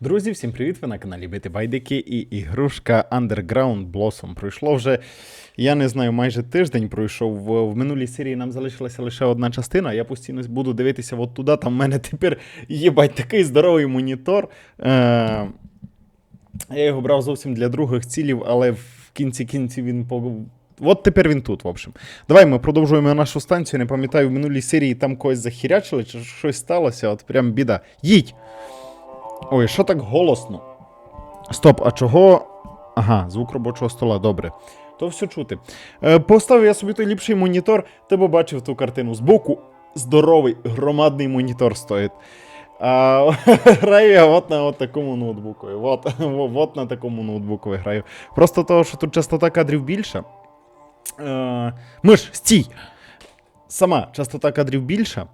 Друзі, всім привіт! Ви на каналі Бити Байдики і ігрушка Underground Blossom. Пройшло вже, я не знаю, майже тиждень пройшов. В, минулій серії нам залишилася лише одна частина. Я постійно буду дивитися от туди. Там в мене тепер єбать такий здоровий монітор. Е, я його брав зовсім для других цілів, але в кінці кінці він по. От тепер він тут, в общем. Давай ми продовжуємо нашу станцію. Не пам'ятаю, в минулій серії там когось захірячили, чи щось сталося, от прям біда. Їдь! Ой, що так голосно? Стоп, а чого. Ага, звук робочого стола, добре. То все чути. Е, поставив я собі той ліпший монітор, ти побачив ту картину. Збоку здоровий, громадний монітор стоїть. А, граю я от на от такому ноутбуку. От, от на такому ноутбуку граю. Просто того, що тут частота кадрів більша. Е, миш, стій! Сама частота кадрів більша.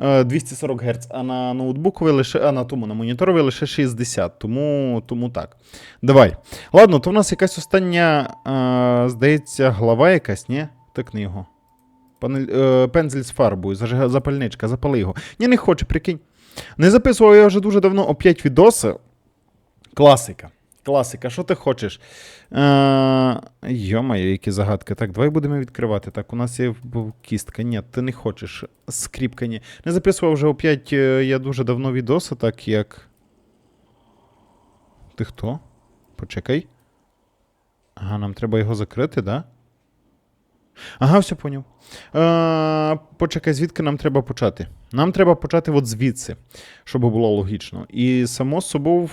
Е, 240 Гц, а на ноутбукові лише, а на тому на моніторові лише 60, тому, тому так. Давай. Ладно, то в нас якась остання, е, здається, глава якась, ні? Тикни його. Панель, е, пензель з фарбою, запальничка, запали його. Ні, не хочу, прикинь. Не записував я вже дуже давно опять відоси. Класика. Класика, що ти хочеш? Е, Йо-моє, які загадки. Так, давай будемо відкривати. Так, у нас є кістка. Ні, ти не хочеш. Скріпка, ні. Не записував вже опять е, я дуже давно відоси, так як. Ти хто? Почекай. Ага, нам треба його закрити, да? Ага, все поняв. Е, почекай, звідки нам треба почати? Нам треба почати от звідси, щоб було логічно. І само собою.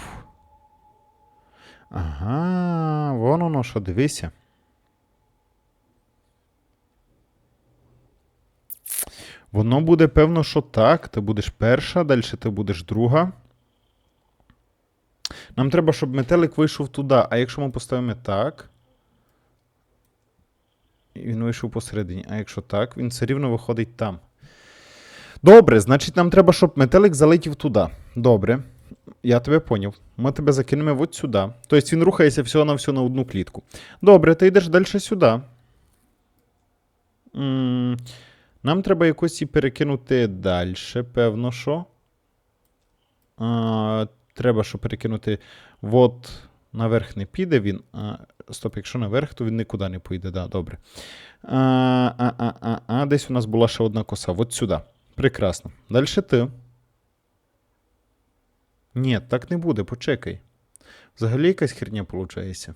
Ага, вон воно що, дивися. Воно буде, певно, що так. Ти будеш перша, далі ти будеш друга. Нам треба, щоб метелик вийшов туди. А якщо ми поставимо так. Він вийшов посередині. А якщо так, він все рівно виходить там. Добре, значить, нам треба, щоб метелик залетів туди. Добре. Я тебе поняв. Ми тебе закинемо от сюди. Тобто він рухається всього на всього на одну клітку. Добре, ти йдеш далі сюди. Нам треба якось і перекинути далі, певно, що. А, треба, щоб перекинути. От наверх не піде він. А, стоп, якщо наверх, то він нікуди не поїде. Да, добре. А, а, а, а, а, десь у нас була ще одна коса. От сюди. Прекрасно. Далі ти. Ні, так не буде, почекай. Взагалі якась херня виходить.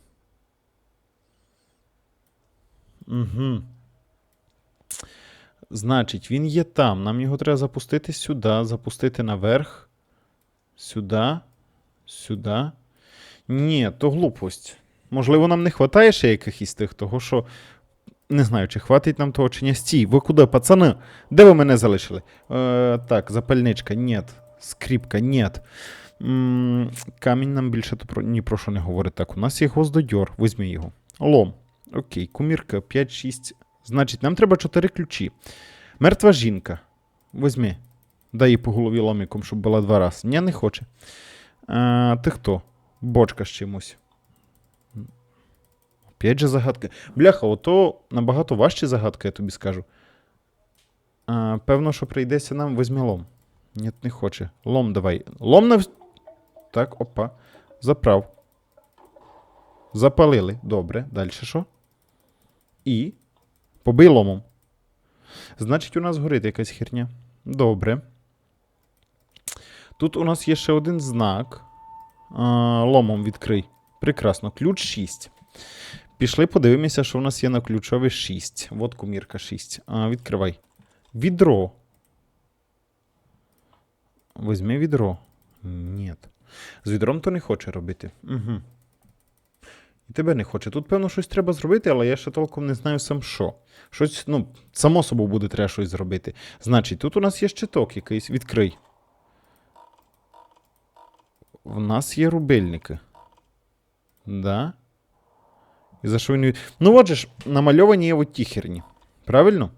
Угу. Значить, він є там. Нам його треба запустити сюди, запустити наверх. Сюди. Сюди. Ні, то глупость. Можливо, нам не вистачає ще якихось тих, того що. Не знаю, чи хватить нам того, чи ні. Стій, ви куди, пацани? Де ви мене залишили? Е, так, запальничка, нет. Скріпка, нет. Камінь нам більше ні про що не говорить. Так, у нас є гвоздодьор, візьми його. Лом. Окей, кумірка 5-6. Значить, нам треба 4 ключі. Мертва жінка. Візьми. Дай їй по голові ломиком, щоб була два рази. Ні, не хоче. А, ти хто? Бочка з чимось. Опять же загадка. Бляха, ото набагато важчі загадки, я тобі скажу. А, певно, що прийдеться нам візьми лом. Ні, не хоче. Лом давай. Лом на. Так, опа. Заправ. Запалили. Добре. Далі що? І. Побий ломом. Значить, у нас горить якась херня. Добре. Тут у нас є ще один знак. А, ломом відкрий. Прекрасно. Ключ 6. Пішли, подивимося, що у нас є на ключові 6. От кумірка 6. А, відкривай. Відро. Візьми відро. Ні. З відром то не хоче робити. Угу. І тебе не хоче. Тут, певно, щось треба зробити, але я ще толком не знаю сам що. Щось, ну, само собою буде треба щось зробити. Значить, тут у нас є щиток якийсь. Відкрий. В нас є рубильники. Да? І за що він. від- Ну, отже ж, намальовані є от ті херні. Правильно?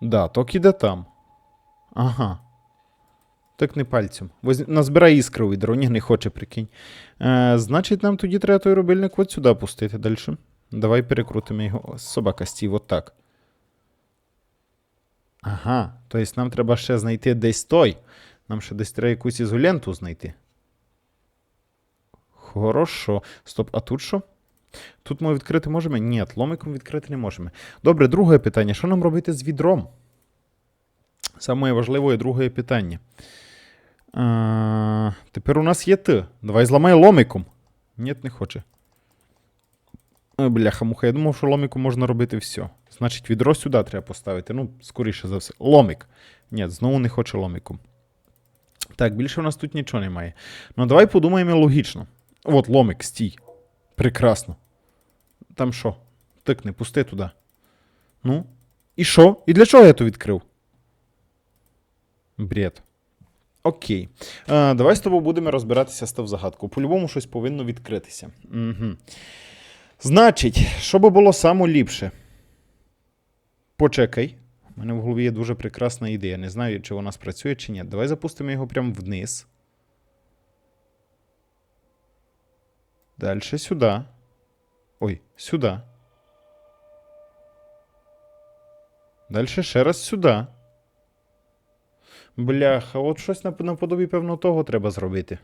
Да, ток іде там. Ага. Так не пальцем. Назбирай іскру від дроні, не хоче, прикинь. Е, значить, нам тоді треба той рубильник от сюди пустити далі. Давай перекрутимо його. Собака стів, от так. Ага. Тобто нам треба ще знайти десь той. Нам ще десь треба якусь ізоленту знайти. Хорошо. Стоп, а тут що? Тут ми відкрити можемо? Ні, ломиком відкрити не можемо. Добре, друге питання. Що нам робити з відром? Саме важливе друге питання. Тепер у нас є Т. Давай зламай ломиком. Ні, не хоче. Ой, бляха, муха, я думав, що ломиком можна робити все. Значить, відро сюди треба поставити. Ну, скоріше за все. Ломик. Ні, знову не хоче ломиком. Так, більше у нас тут нічого немає. Ну, давай подумаємо логічно. От ломик, стій. Прекрасно. Там що? Тикни, пусти туди. Ну. І що? І для чого я то відкрив? Бред. Окей. А, давай з тобою будемо розбиратися з тим загадку. По-любому щось повинно відкритися. Угу. Значить, що би було саме ліпше? Почекай. У мене в голові є дуже прекрасна ідея. Не знаю, чи вона спрацює, чи ні. Давай запустимо його прямо вниз. Далі сюди. Ой, сюди. Далі ще раз сюди. Бляха, от щось нап- наподобі певно того треба зробити.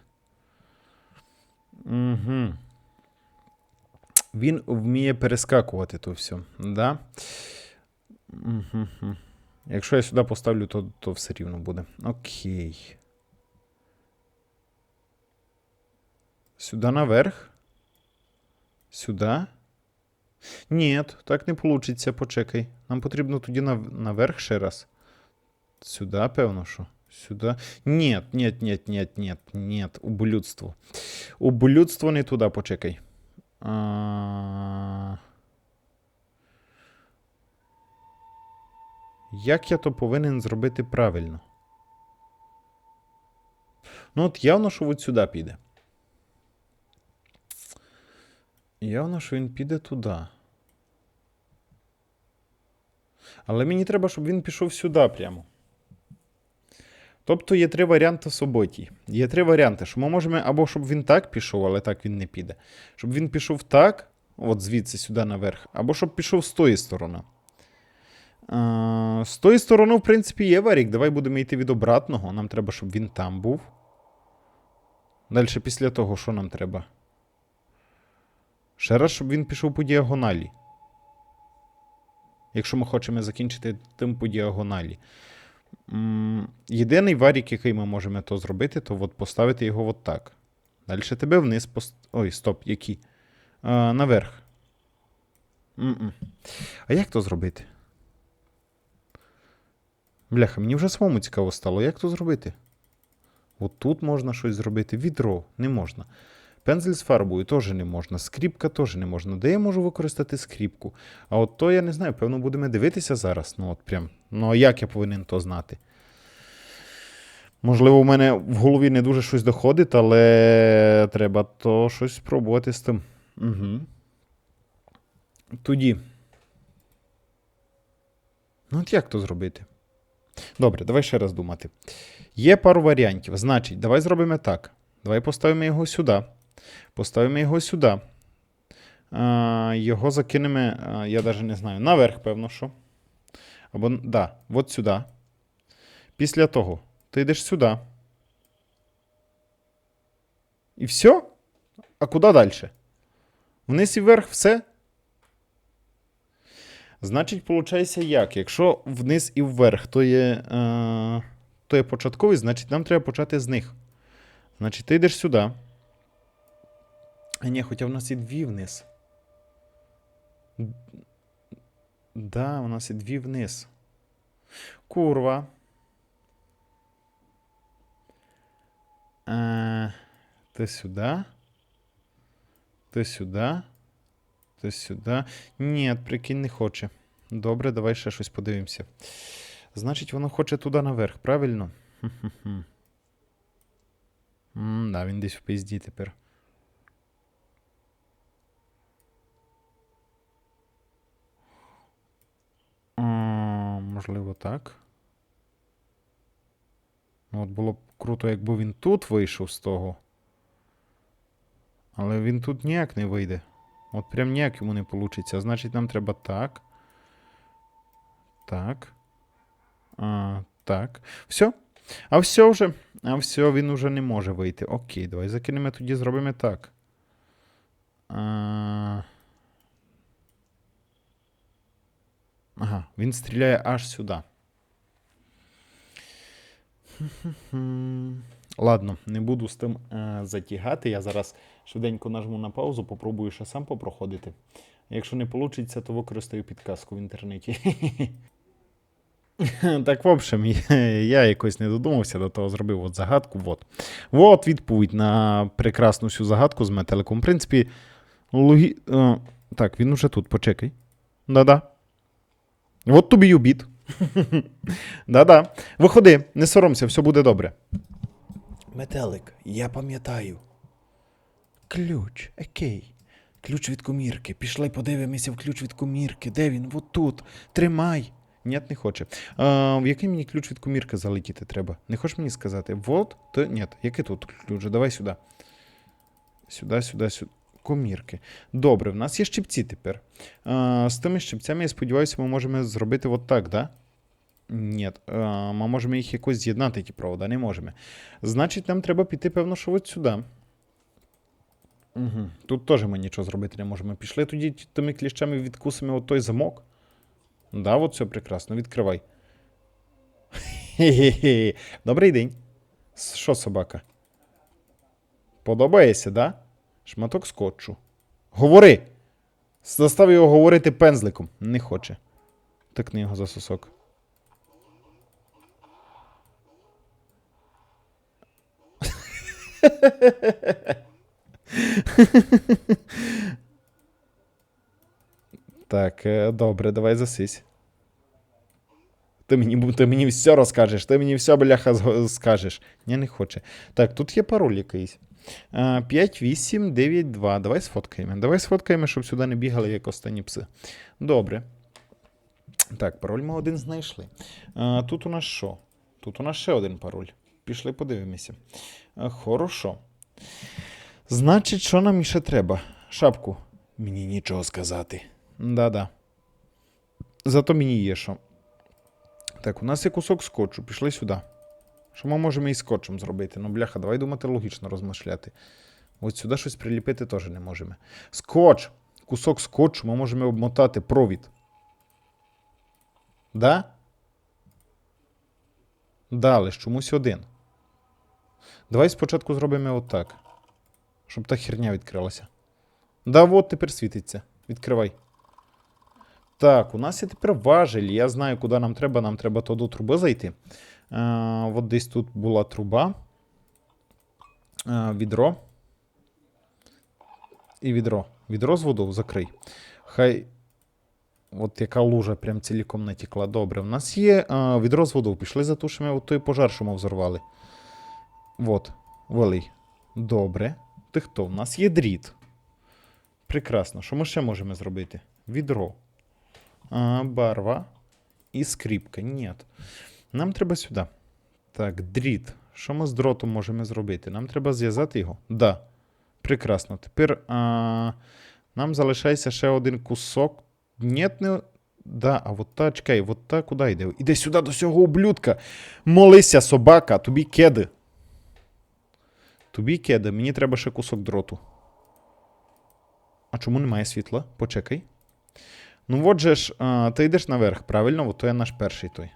Угу. Він вміє перескакувати то все. Да? Угу. Якщо я сюди поставлю, то, то все рівно буде. Окей. Сюди наверх. Сюди. Ні, так не вийде, почекай. Нам потрібно тоді нав- наверх ще раз. Сюди, певно, що. Сюди. Ні, ні, ні, ні, ні, ні. Ублюдство. Ублюдство не туди, почекай. А... Як я то повинен зробити правильно? Ну, от явно, що от сюди піде. Явно, що він піде туди. Але мені треба, щоб він пішов сюди прямо. Тобто є три варіанти суботій. Є три варіанти, що ми можемо або щоб він так пішов, але так він не піде. Щоб він пішов так, от звідси сюди наверх, або щоб пішов з тої сторони. З тої сторони, в принципі, є варік. Давай будемо йти від обратного. Нам треба, щоб він там був. Далі після того, що нам треба? Ще раз, щоб він пішов по діагоналі. Якщо ми хочемо закінчити тим по діагоналі. М, Єдиний варік, який ми можемо то зробити, то от поставити його от так. Далі тебе вниз пост... Ой, стоп, які? А, наверх. М-м. А як то зробити? Бляха, мені вже самому цікаво стало, як то зробити? От тут можна щось зробити. Відро не можна. Пензель з фарбою теж не можна. Скріпка теж не можна. Де я можу використати скріпку? А от то я не знаю, певно, будемо дивитися зараз. Ну, от прям. Ну, а як я повинен то знати? Можливо, у мене в голові не дуже щось доходить, але треба то щось спробувати з тим. Угу. Тоді. Ну, от як то зробити? Добре, давай ще раз думати. Є пару варіантів. Значить, давай зробимо так. Давай поставимо його сюди. Поставимо його сюди. Його закинемо, я навіть не знаю, наверх, певно, що. Або, да, от сюди. Після того ти йдеш сюди. І все? А куди далі? Вниз і вверх все? Значить, виходить як? Якщо вниз і вверх, то є, е, то є початковий, значить нам треба почати з них. Значить, ти йдеш сюди. А ні, хоча в нас і дві вниз. Да, у нас і дві вниз. Курва. Е, ти сюди. Ти сюди. Ти сюди. Ні, прикинь, не хоче. Добре, давай ще щось подивимося. Значить, воно хоче туди наверх, правильно? Хм-хм-хм. М, да, він десь в пизді тепер. Можливо, так. Ну, От було б круто, якби він тут вийшов з того. Але він тут ніяк не вийде. От прям ніяк йому не вийде. Значить, нам треба так. Так. А, так. Все. А все вже. А все, він уже не може вийти. Окей, давай закинемо тоді, зробимо так. А... Ага, він стріляє аж сюди. Ладно, не буду з тим е, затягати. Я зараз швиденько нажму на паузу, попробую ще сам попроходити. Якщо не вийде, то використаю підказку в інтернеті. Так, в общем, я якось не додумався до того, зробив от загадку. Вот. Вот відповідь на прекрасну всю загадку з метеликом. В принципі, логі... е, так, він уже тут, почекай. Да-да. От тобі й обід. Да-да. Виходи, не соромся, все буде добре. Метелик, я пам'ятаю. Ключ, окей. Ключ від комірки. Пішли подивимося в ключ від комірки. Де він? Вот тут. Тримай. Ні, не хоче. А, в який мені ключ від комірки залетіти треба? Не хочеш мені сказати? Вот, то ні. Який тут ключ? Давай сюди. Сюди, сюди, сюди. Комірки. Добре, в нас є щипці тепер. А, з тими щипцями, я сподіваюся, ми можемо зробити от так, да? Ні, а, ми можемо їх якось з'єднати, ті провода, не можемо. Значить, нам треба піти, певно, що от сюди. Угу. Тут теж ми нічого зробити не можемо. Пішли тоді тими кліщами відкусимо от той замок. Да, от все прекрасно, відкривай. Хе-хе-хе. Добрий день. Що, собака? Подобається, да? Шматок скотчу. Говори! Застав його говорити пензликом. Не хоче. Тикни його за сосок. Так, е, добре, давай засись. Ти мені, ти мені все розкажеш, ти мені все, бляха, скажеш. Ні, не хоче. Так, тут є пароль якийсь. Е, 5, 8, 9, 2. Давай сфоткаємо. Давай сфоткаємо, щоб сюди не бігали, як останні пси. Добре. Так, пароль ми один знайшли. Тут у нас що? Тут у нас ще один пароль. Пішли подивимося. Хорошо. Значить, що нам ще треба? Шапку. Мені нічого сказати. Да-да. Зато мені є що. Так, у нас є кусок скотчу, пішли сюди. Що ми можемо із скотчем зробити? Ну, бляха, давай думати логічно розмишляти. От сюди щось приліпити теж не можемо. Скотч! Кусок скотчу ми можемо обмотати провід. Да? Да, але чомусь один. Давай спочатку зробимо отак. Щоб та херня відкрилася. Да, от тепер світиться. Відкривай. Так, у нас є тепер важель. Я знаю, куди нам треба. Нам треба то до труби зайти. Е, от десь тут була труба. Е, відро. І відро. Відро з водою закрий. Хай. От яка лужа прям ціліком натікла. Добре. У нас є е, відро з водою. Пішли затушимо от той пожар, що ми взорвали. От, валий. Добре. Ти хто? У нас є дріт. Прекрасно. Що ми ще можемо зробити? Відро. А, барва і скріпка. Ні. Нам треба сюди. Так, дріт. Що ми з дротом можемо зробити? Нам треба зв'язати його. Да. Прекрасно. Тепер а, нам залишається ще один кусок. Ні, не. Да, а от та, чекай, от та куди йде? Іди сюди до цього ублюдка. Молися, собака, тобі кеди. Тобі кеди, мені треба ще кусок дроту. А чому немає світла? Почекай. Ну, от же ж, а, ти йдеш наверх, правильно? От то є наш перший той.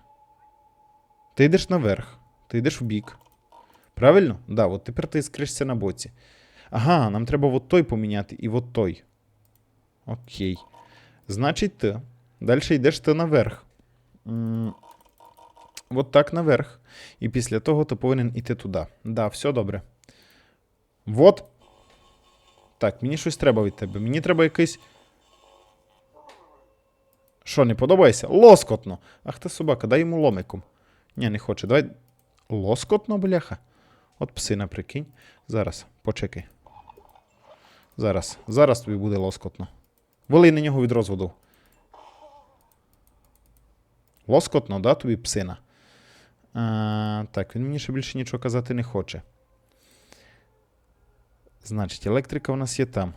Ти йдеш наверх, ти йдеш в бік. Правильно? Да, от тепер ти скришся на боці. Ага, нам треба от той поміняти і от той. Окей. Значить, ти. Далі йдеш ти наверх. М, От так наверх. І після того ти повинен іти туди. Да, все добре. Вот. Так, мені щось треба від тебе. Мені треба якийсь. Що, не подобається? Лоскотно. Ах ти собака, дай йому ломиком. Ні, не хоче. Давай. Лоскотно, бляха. От псина, прикинь. Зараз, почекай. Зараз. Зараз тобі буде лоскотно. Вали на нього від розводу. Лоскотно, да, тобі псина? А, так, він мені ще більше нічого казати не хоче. Значить, електрика у нас є там.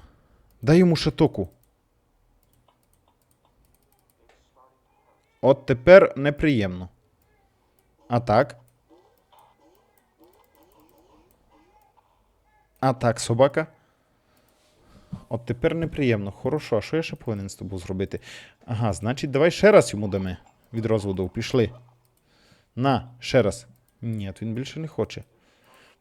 Дай йому шатоку. От тепер неприємно. А так? А так, собака. От тепер неприємно. Хорошо, а що я ще повинен з тобою зробити? Ага, значить, давай ще раз йому дами. Від розводу. Пішли. На, ще раз. Ні, він більше не хоче.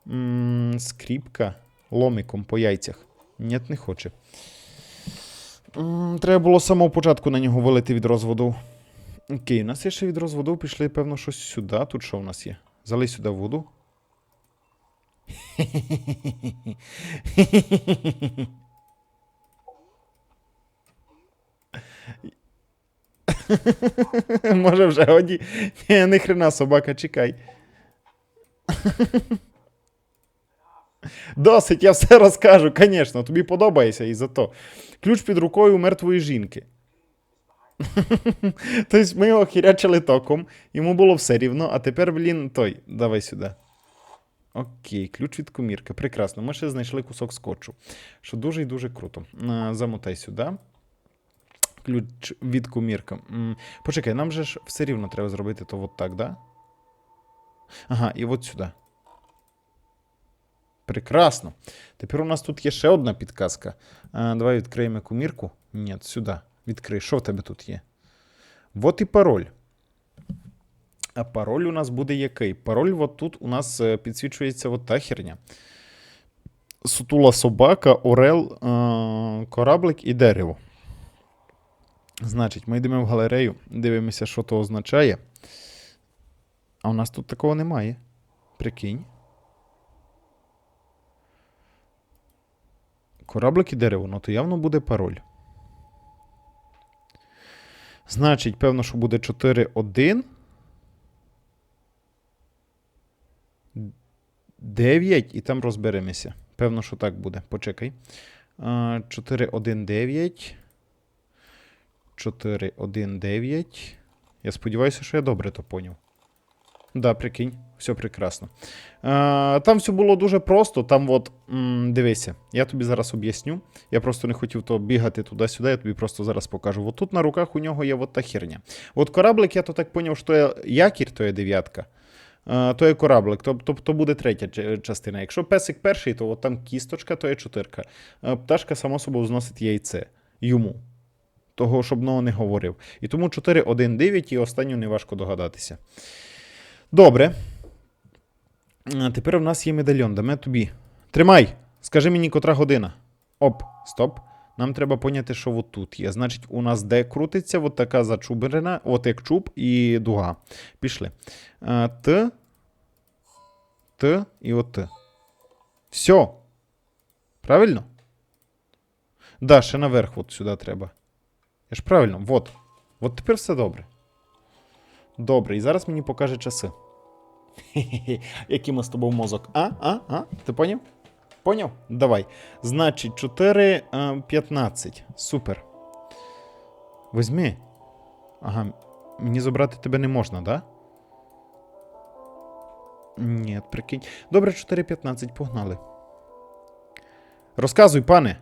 М -м, скріпка ломиком по яйцях. Ні, не хоче. М -м, треба було з самого початку на нього вилити від розводу. Окей, у нас є ще від розводу, пішли, певно, щось сюди. Тут що у нас є? Залий сюди воду. Може вже годі. Ні, не хрена собака, чекай. Досить, я все розкажу, звісно, тобі подобається і за то. Ключ під рукою мертвої жінки. Тобто ми його хірячили током, йому було все рівно, а тепер, блін, той, давай сюди. Окей, ключ від комірки. Прекрасно. Ми ще знайшли кусок скотчу, що дуже і дуже круто. Замотай сюди. Ключ від комірка. М, Почекай, нам же ж все рівно треба зробити то от так, да? Ага, і от сюди. Прекрасно. Тепер у нас тут є ще одна підказка. Давай відкриємо комірку. Ні, сюди. Відкрий. Що в тебе тут є? Вот і пароль. А пароль у нас буде який? Пароль от тут у нас е, підсвічується от та херня. Сутула собака, орел, е- кораблик і дерево. Значить, ми йдемо в галерею, дивимося, що то означає. А у нас тут такого немає. Прикинь. Кораблик і дерево, ну то явно буде пароль. Значить, певно, що буде 4-1. 9, і там розберемося. Певно, що так буде. Почекай. 4-1-9. 4-1-9. Я сподіваюся, що я добре то поняв. Да, прикинь, все прекрасно. Там все було дуже просто. Там, от, дивися, я тобі зараз об'ясню. Я просто не хотів то бігати туди-сюди, я тобі просто зараз покажу. От тут на руках у нього є от та херня. От кораблик, я то так поняв, що якір, то є дев'ятка. То є кораблик, тобто то буде третя частина. Якщо песик перший, то от там кісточка, то є чотирка. Пташка, само собою, зносить яйце йому. Того, щоб много не говорив. І тому 4-1-9 і останню неважко догадатися. Добре. А тепер в нас є медальйон. Даме тобі. Тримай! Скажи мені, котра година. Оп, стоп. Нам треба поняти, що от тут є. Значить, у нас де крутиться от така зачуберена, от як чуб і дуга. Пішли. А, Т. Т і от. Все. Правильно? Да, ще наверх от сюди треба. Я ж правильно, вот. От тепер все добре. Добре, і зараз мені покаже часи. Який ми з тобою мозок. А? А? А? Ти поняв? Поняв? Давай. Значить, 4, е, 15. Супер. Візьми. Ага, мені забрати тебе не можна, да? Ні, прикинь. Добре, 4.15, погнали. Розказуй, пане.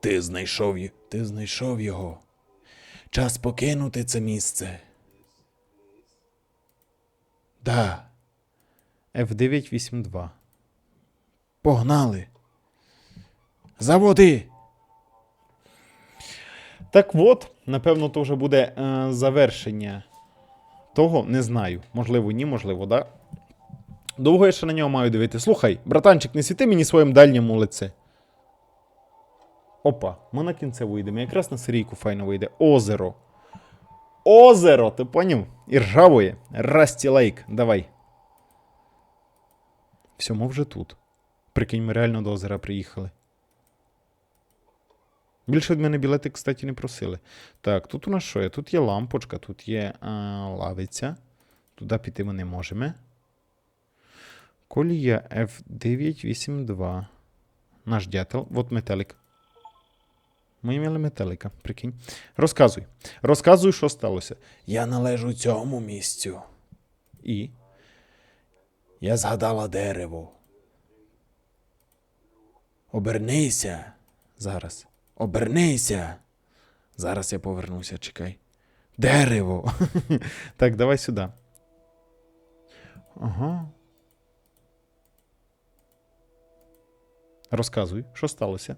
Ти знайшов, ти знайшов його. Час покинути це місце. Да, F982. погнали. Заводи. Так от, напевно, то вже буде е, завершення того, не знаю. Можливо, ні, можливо, да. Довго я ще на нього маю дивити. Слухай, братанчик, не світи мені своїм дальнім у лице. Опа, ми на кінцеву йдемо. Якраз на серійку файно вийде. Озеро. Озеро, ти поняв? І ржавоє. Расті лейк. Давай. Все, ми вже тут. Прикинь, ми реально до озера приїхали. Більше від мене білети, кстати, не просили. Так, тут у нас що є? Тут є лампочка, тут є а, лавиця. Туди піти ми не можемо. Колія F982. Наш дятел. От метелик. Ми мали метелика, прикинь. Розказуй. Розказуй, що сталося. Я належу цьому місцю. І. Я згадала дерево. Обернися. Зараз. Обернися. Зараз я повернуся, чекай. Дерево. Так, давай сюди. Ага. Розказуй, що сталося?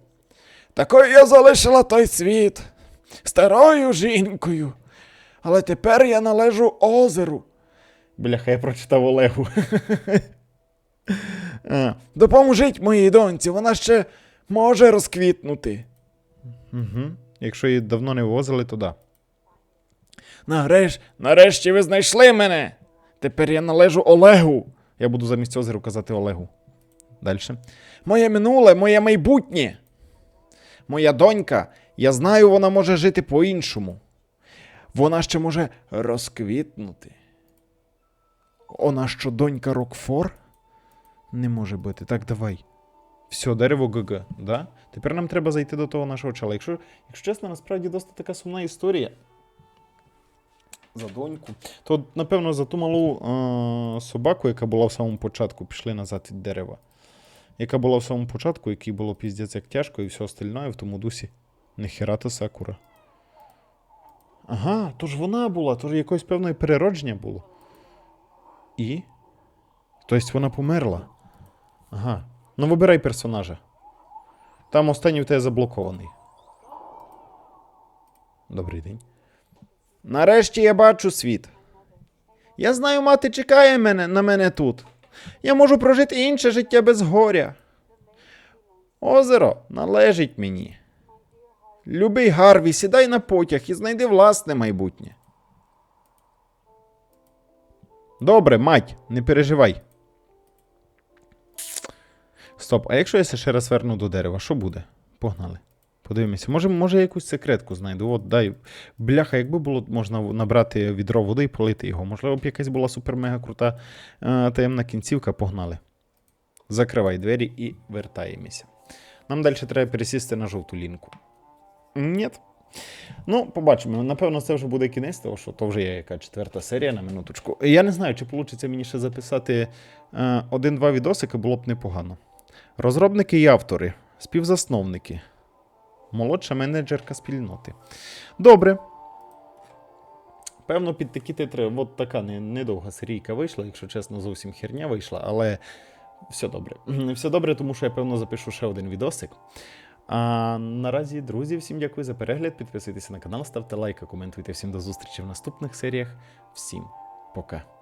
Такою я залишила той світ старою жінкою. Але тепер я належу озеру. Бляха, я прочитав Олегу. а, Допоможіть моїй доньці, вона ще може розквітнути. угу. Якщо її давно не вивозили, то да. Нареш... Нарешті ви знайшли мене. Тепер я належу Олегу. Я буду замість озеру казати Олегу. Далі. Моє минуле, моє майбутнє. Моя донька, я знаю, вона може жити по-іншому. Вона ще може розквітнути. Вона що донька Рокфор? Не може бути. Так, давай. Все, дерево ГГ, да? Тепер нам треба зайти до того нашого чела. Якщо, якщо чесно, насправді досить така сумна історія. За доньку. То, напевно, за ту малу е- собаку, яка була в самому початку, пішли назад від дерева. Яка була в самому початку, якій було піздець як тяжко і все остальне в тому дусі. Нехіра то Сакура. Ага, то ж вона була, то ж якось певне переродження було. І? Тобто вона померла. Ага. Ну вибирай персонажа. Там останній в тебе заблокований. Добрий день. Нарешті я бачу світ. Я знаю, мати чекає мене, на мене тут. Я можу прожити інше життя без горя. Озеро належить мені. Любий Гарві, сідай на потяг і знайди власне майбутнє. Добре, мать, не переживай. Стоп, а якщо я ще раз верну до дерева, що буде? Погнали. Подивимося. Може, може я якусь секретку знайду. От дай. Бляха, якби було можна набрати відро води і полити його. Можливо, б якась була супер-мега крута е, таємна кінцівка. Погнали. Закривай двері і вертаємося. Нам далі треба пересісти на жовту лінку. Ні. Ну, побачимо. Напевно, це вже буде кінець, того що то вже є яка четверта серія на минуточку. Я не знаю, чи вийде мені ще записати е, один-два відосики, було б непогано. Розробники і автори, співзасновники, молодша менеджерка спільноти. Добре. Певно, під такі титри, от така не- недовга серійка вийшла, якщо чесно, зовсім херня вийшла, але все добре. Все добре, тому що я, певно, запишу ще один відосик. А наразі, друзі, всім дякую за перегляд. Підписуйтесь на канал, ставте лайки, коментуйте. Всім до зустрічі в наступних серіях. Всім пока.